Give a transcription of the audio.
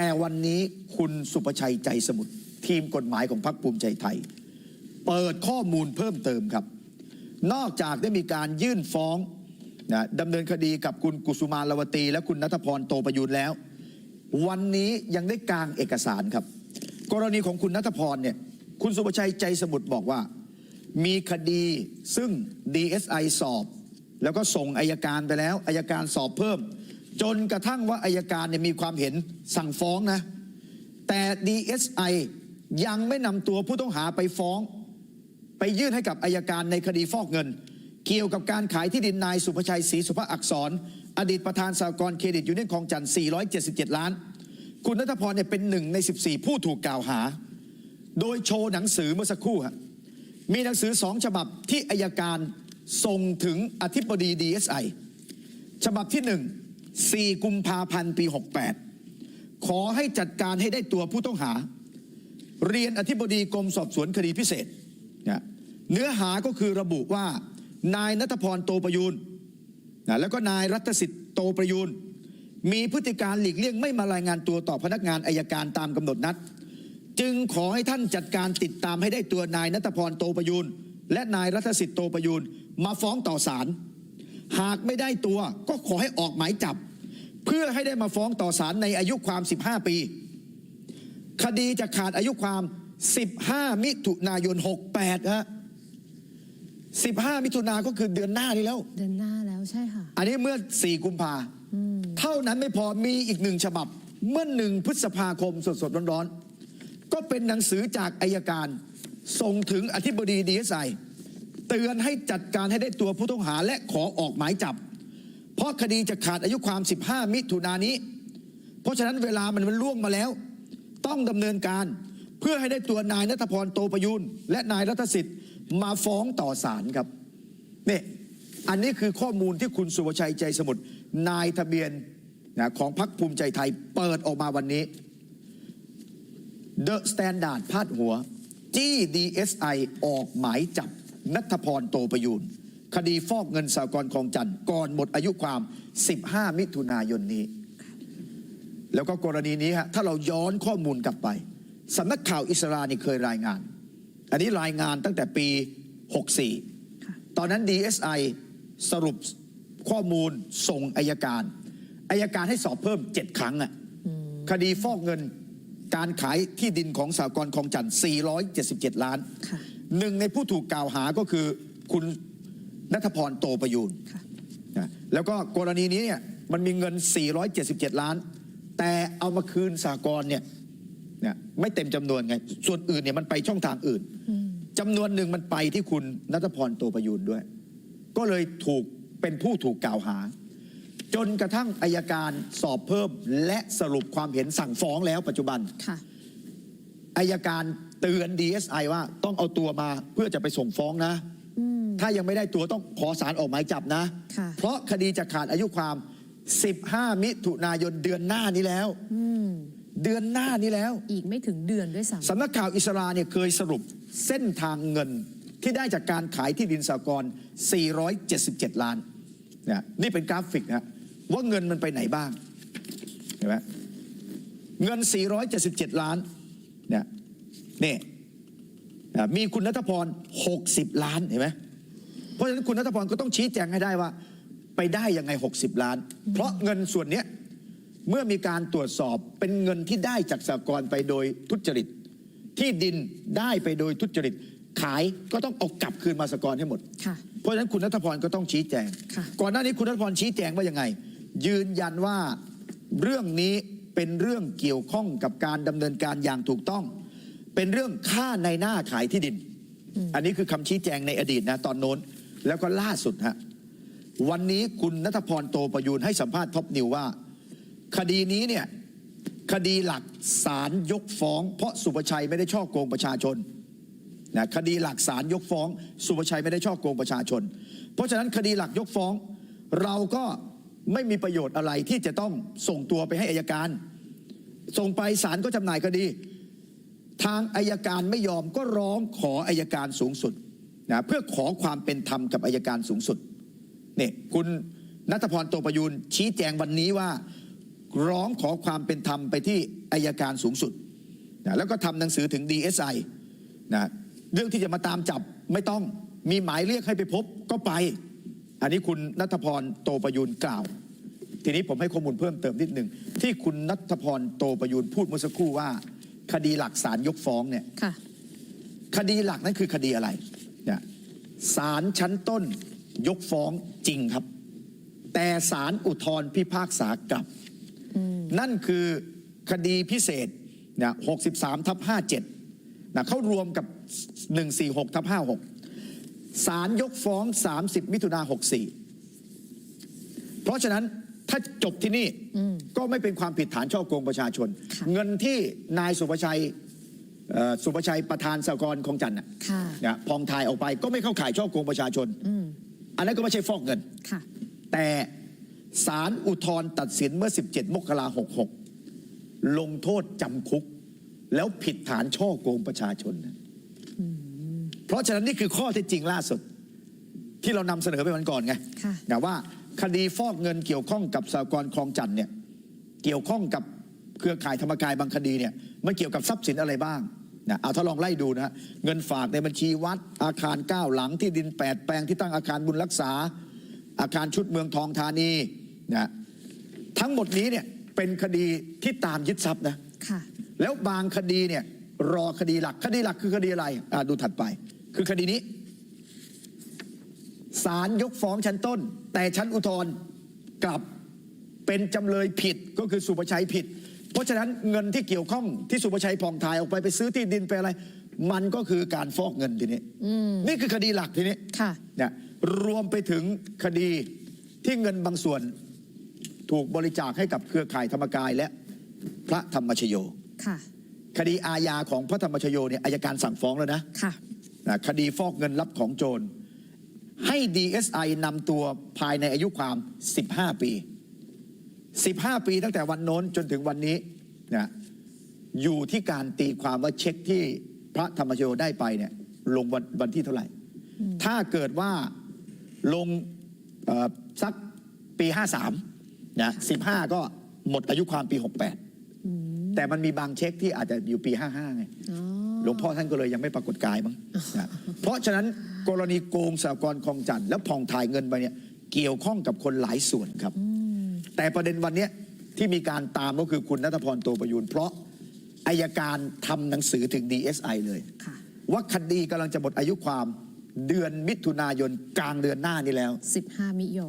แต่วันนี้คุณสุประชัยใจสมุทรทีมกฎหมายของพรรคภูมิใจไทย เปิดข้อมูลเพิ่มเติมครับ นอกจากได้มีการยื่นฟ้องนะดำเนินคดีกับคุณกุสุมารลวตี และคุณนัทพรโตประยูนแล้ว วันนี้ยังได้กางเอกสารครับ กรณีของคุณนัทพรเนี่ยคุณสุประชัยใจสมุทรบอกว่า มีคดีซึ่ง DSI สอบ แล้วก็ส่งอายการไปแล้วอายการสอบเพิ่ม จนกระทั่งว่าอายการเนี่ยมีความเห็นสั่งฟ้องนะ แต่ DSI ยังไม่นำตัวผู้ต้องหาไปฟ้อง ไปยื่นให้กับอายการในคดีฟอกเงิน เกี่ยวกับการขายที่ดินนายสุภชัยศรีสุภอักษร อดีตประธานสหกรณ์เครดิตยูเนียนคลองจันทร์477 ล้าน คุณนัทพรเนี่ยเป็นหนึ่งใน 14 ผู้ถูกกล่าวหา โดยโชว์หนังสือเมื่อสักครู่ฮะมีหนังสือสองฉบับที่อายการส่งถึงอธิบดี DSI ฉบับที่หนึ่ง 4 กุมภาพันธ์ปี 68 ขอให้จัดการให้ได้ตัวผู้ต้องหา เรียนอธิบดีกรมสอบสวนคดีพิเศษนะเนื้อหาก็คือระบุว่านายนัทพรโตประยูนนะแล้วก็นายรัตสิทธิ์โตประยูนมีพฤติการหลีกเลี่ยงไม่มารายงานตัวต่อพนักงานอายการตามกำหนดนัด จึงขอให้ท่านจัดการติดตามให้ได้ตัวนายนัทพรโตประยูนและนายรัตสิทธิ์โตประยูนมาฟ้องต่อศาลหากไม่ได้ตัวก็ขอให้ออกหมายจับ เพื่อให้ได้มาฟ้องต่อศาลในอายุความ 15 ปี คดีจะขาดอายุความ 15 มิถุนายน 68ฮะ15 มิถุนาก็คือเดือนหน้านี้แล้ว เดือนหน้าแล้วใช่ค่ะ อันนี้เมื่อ 4 กุมภาอืมเท่านั้นไม่พอมีอีกหนึ่งฉบับ เมื่อหนึ่งพฤษภาคมสดๆร้อนๆ ก็เป็นหนังสือจากอายการ ส่งถึงอธิบดีดีเอสไอเตือนให้จัดการให้ได้ตัวผู้ต้องหาและขอออกหมายจับ เพราะคดีจะขาดอายุความ 15 มิถุนายนนี้ เพราะฉะนั้นเวลามันมันล่วงมาแล้ว ต้องดำเนินการเพื่อให้ได้ตัวนายนัทพรโตประยูนและนายรัตสิทธิ์มาฟ้องต่อศาลครับนี่อันนี้คือข้อมูลที่คุณสุวชัยใจสมุทรนายทะเบียนนะของพรรคภูมิใจไทยเปิดออกมาวันนี้ The Standard พาดหัวจี้ DSI ออกหมายจับนัทพรโตประยูน คดีฟอกเงินสากลคลองจันทร์ก่อนหมดอายุความ 15 มิถุนายนนี้ แล้วก็กรณีนี้ฮะถ้าเราย้อนข้อมูลกลับไปสำนักข่าวอิสรานี่เคยรายงาน อันนี้รายงานตั้งแต่ปีค่ะ64 ตอนนั้น DSI สรุปข้อมูลส่งอายการอายการให้สอบเพิ่ม 7 ครั้งอะอืมคดีฟอกเงินการขายที่ดินของสากลคลองจันทร์477 ล้านค่ะหนึ่งในผู้ถูกกล่าวหาก็คือคุณ นัทพรโตประยูนค่ะนะแล้วก็กรณีนี้เนี่ยมันมีเงิน 477 ล้าน แต่เอามาคืนสากลเนี่ยเนี่ยไม่เต็มจำนวนไง ส่วนอื่นเนี่ยมันไปช่องทางอื่นอืมจำนวนหนึ่งมันไปที่คุณนัทพรโตประยูนด้วย ก็เลยถูกเป็นผู้ถูกกล่าวหา จนกระทั่งอายการสอบเพิ่มและสรุปความเห็นสั่งฟ้องแล้วปัจจุบันค่ะอายการเตือน DSI ว่าต้องเอาตัวมาเพื่อจะไปส่งฟ้องนะอืม ถ้ายังไม่ได้ตัวต้องขอสารออกหมายจับนะ ค่ะ เพราะคดีจะขาดอายุความ 15 มิถุนายนเดือนหน้านี้แล้ว อืม เดือนหน้านี้แล้ว อีกไม่ถึงเดือนด้วยซ้สำนักข่าวอิสราเนี่ยเคยสรุปเส้นทางเงินที่ได้จากการขายที่ดินสากล477 ล้านเนี่ยนี่เป็นกราฟิกนะว่าเงินมันไปไหนบ้างเห็นไหมเงิน 477 ล้านเนี่ยนี่อะมีคุณนัทพร 60 ล้านเห็นไหม เพราะฉะนั้นคุณนัทพรก็ต้องชี้แจงให้ได้ว่า ไปได้ยังไง 60 ล้าน เพราะเงินส่วนเนี้ยเมื่อมีการตรวจสอบเป็นเงินที่ได้จากสากลไปโดยทุจริต ที่ดินได้ไปโดยทุจริต ขายก็ต้องเอากลับคืนมาสากลให้หมดำค่ะ เพราะฉะนั้นคุณนัทพรก็ต้องชี้แจง ค่ะ ก่อนหน้านี้คุณนัทพรชี้แจงว่ายังไง ยืนยันว่าเรื่องนี้เป็นเรื่องเกี่ยวข้องกับการดำเนินการอย่างถูกต้อง เป็นเรื่องค่าในหน้าขายที่ดิน อันนี้คือคำชี้แจงในอดีตนะตอนโน้น แล้วก็ล่าสุดฮะวันนี้คุณนัทพรโตประยูนให้สัมภาษณ์ท็อปนิวว่า คดีนี้เนี่ยคดีหลักศาลยกฟ้อง เพราะสุประชัยไม่ได้ช่อโกงประชาชนนะคดีหลักศาลยกฟ้อง สุภชัยไม่ได้ช่อโกงประชาชน เพราะฉะนั้นคดีหลักยกฟ้อง เราก็ไม่มีประโยชน์อะไรที่จะต้องส่งตัวไปให้อายการ ส่งไปศาลก็จำหน่ายคดี ทางอายการไม่ยอมก็ร้องขออายการสูงสุด นะเพื่อขอความเป็นธรรมกับอายการสูงสุดนี่คุณนัทพรโตประยูนชี้แจงวันนี้ว่าร้องขอความเป็นธรรมไปที่อายการสูงสุดนะแล้วก็ทำหนังสือถึง DSI นะเรื่องที่จะมาตามจับไม่ต้องมีหมายเรียกให้ไปพบก็ไป อันนี้คุณนัทพรโตประยูนกล่าว ทีนี้ผมให้ข้อมูลเพิ่มเติมนิดหนึ่งที่คุณนัทพรโตประยูนพูดเมื่อสักครู่ว่า คดีหลักศาลยกฟ้องเนี่ยค่ะคดีหลักนั้นคือคดีอะไรเนี่ย ศาลชั้นต้นยกฟ้องจริงครับ แต่ศาลอุทธรพิพากษากลับ นั่นคือคดีพิเศษเนี่ย63ทับ57นะเขารวมกับ 146ทับ56ศาลยกฟ้อง 30 มิถุนา64 เพราะฉะนั้นถ้าจบที่นี่ก็ไม่เป็นความผิดฐานช่อโกงประชาชนค่ะเงินที่นายสุภชัย เอ่อสุภชัยประธานสหกรณ์ของจันทร์น่ะค่ะ นะพองทายออกไปก็ไม่เข้าข่ายช่อโกงประชาชน อืม อันนั้นก็ไม่ใช่ฟอกเงิน ค่ะ แต่ศาลอุทธรณ์ตัดสินเมื่อ 17 มกราหกหกลงโทษจำคุก แล้วผิดฐานช่อโกงประชาชนนะเพราะฉะนั้นนี่คือข้อเท็จจริงล่าสุด ที่เรานำเสนอไปวันก่อนไงค่ะ นะว่าคดีฟอกเงินเกี่ยวข้องกับสหกรณ์คลองจันทร์เนี่ยเกี่ยวข้องกับ เครือข่ายธรรมกายบางคดีเนี่ยมันเกี่ยวกับทรัพย์สินอะไรบ้างนะเอาถ้าลองไล่ดูนะฮะเงินฝากในบัญชีวัด อาคารเก้าหลังที่ดินแปดแปลงที่ตั้งอาคารบุญรักษา อาคารชุดเมืองทองธานีนะทั้งหมดนี้เนี่ยเป็นคดีที่ตามยึดทรัพย์นะค่ะแล้วบางคดีเนี่ยรอคดีหลักคดีหลักคือคดีอะไรอะดูถัดไป คือคดีนี้ศาลยกฟ้องชั้นต้น แต่ชั้นอุทธรณ์กลับเป็นจำเลยผิดก็คือสุภชัยผิด เพราะฉะนั้นเงินที่เกี่ยวข้องที่สุภชัยผ่องถ่ายออกไปไปซื้อที่ดินไปอะไร มันก็คือการฟอกเงินทีนี้นี่คือคดีหลักทีนี้ค่ะเนี่ยรวมไปถึงคดีที่เงินบางส่วนถูกบริจาคให้กับเครือข่ายธรรมกายและพระธรรมชโยค่ะคดีอาญาของพระธรรมชโยเนี่ยอายการสั่งฟ้องแล้วนะค่ะนะคดีฟอกเงินรับของโจรให้ DSI นำตัวภายในอายุความ 15 ปี 15 ปีตั้งแต่วันโน้นจนถึงวันนี้นะอยู่ที่การตีความว่าเช็คที่พระธรรมชโยได้ไปเนี่ยลงวันวันที่เท่าไหร่ ถ้าเกิดว่าลงเอ่อสักปี 53นะ15 ก็หมดอายุความปี 68 แต่มันมีบางเช็คที่อาจจะอยู่ปี 55 ไงอ๋อหลวงพ่อท่านก็เลยยังไม่ปรากฏกายมั้งนะเพราะฉะนั้นกรณีโกงสหกรณ์คลองจันทร์แล้วผ่องถ่ายเงินไปเนี่ยเกี่ยวข้องกับคนหลายส่วนครับ แต่ประเด็นวันเนี้ยที่มีการตามก็คือคุณนัทพรโตประยูนเพราะอายการทำหนังสือถึง DSI เลยค่ะว่าคดีกำลังจะหมดอายุความเดือนมิถุนายนกลางเดือนหน้านี้แล้วสิบห้ามิโย